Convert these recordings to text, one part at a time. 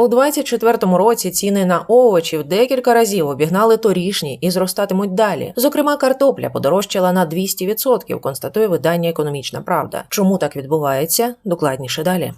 У 2024 році ціни на овочі в декілька разів обігнали торішні і зростатимуть далі. Зокрема, картопля подорожчала на 200%, констатує видання Економічна Правда. Чому так відбувається? Докладніше далі.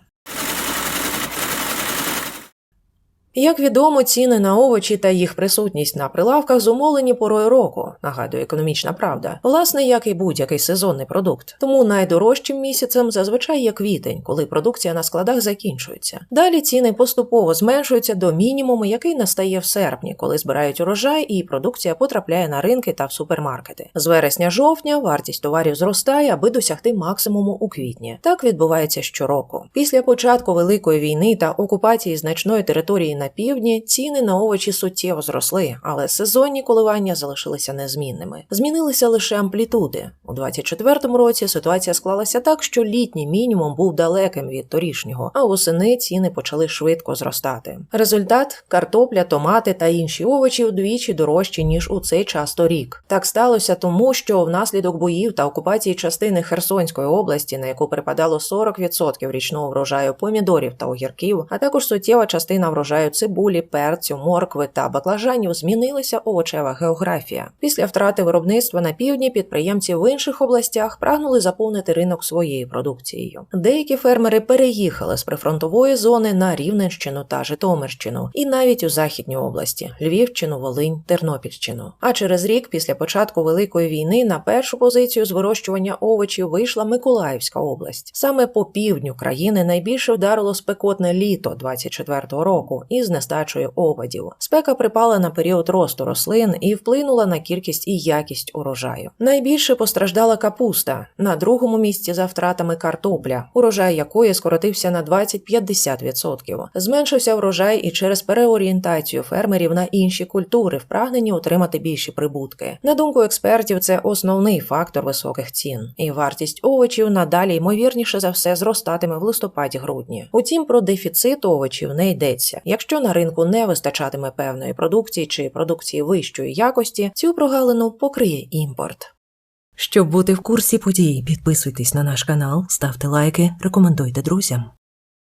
Як відомо, ціни на овочі та їх присутність на прилавках зумовлені порою року, нагадує економічна правда, власне, як і будь-який сезонний продукт. Тому найдорожчим місяцем зазвичай є квітень, коли продукція на складах закінчується. Далі ціни поступово зменшуються до мінімуму, який настає в серпні, коли збирають урожай і продукція потрапляє на ринки та в супермаркети. З вересня-жовтня вартість товарів зростає, аби досягти максимуму у квітні. Так відбувається щороку. Після початку великої війни та окупації значної території на півдні ціни на овочі суттєво зросли, але сезонні коливання залишилися незмінними. Змінилися лише амплітуди. У 24-му році ситуація склалася так, що літній мінімум був далеким від торішнього, а осени ціни почали швидко зростати. Результат картопля, томати та інші овочі вдвічі дорожчі ніж у цей час торік. Так сталося тому, що внаслідок боїв та окупації частини Херсонської області, на яку припадало 40% річного врожаю помідорів та огірків, а також суттєва частина врожаю цибулі, перцю, моркви та баклажанів змінилася овочева географія. Після втрати виробництва на півдні підприємці в інших областях прагнули заповнити ринок своєю продукцією. Деякі фермери переїхали з прифронтової зони на Рівненщину та Житомирщину, і навіть у західні області Львівщину, Волинь, Тернопільщину. А через рік після початку великої війни на першу позицію з вирощування овочів вийшла Миколаївська область. Саме по півдню країни найбільше вдарило спекотне літо 24-го року із нестачою опадів. Спека припала на період росту рослин і вплинула на кількість і якість урожаю. Найбільше постраждала капуста на другому місці за втратами картопля, урожай якої скоротився на 20-50%. Зменшився врожай і через переорієнтацію фермерів на інші культури в прагненні отримати більші прибутки. На думку експертів, це основний фактор високих цін, і вартість овочів надалі ймовірніше за все зростатиме в листопаді-грудні. Утім, про дефіцит овочів не йдеться. Якщо на ринку не вистачатиме певної продукції чи продукції вищої якості, цю прогалину покриє імпорт. Щоб бути в курсі подій, підписуйтесь на наш канал, ставте лайки, рекомендуйте друзям.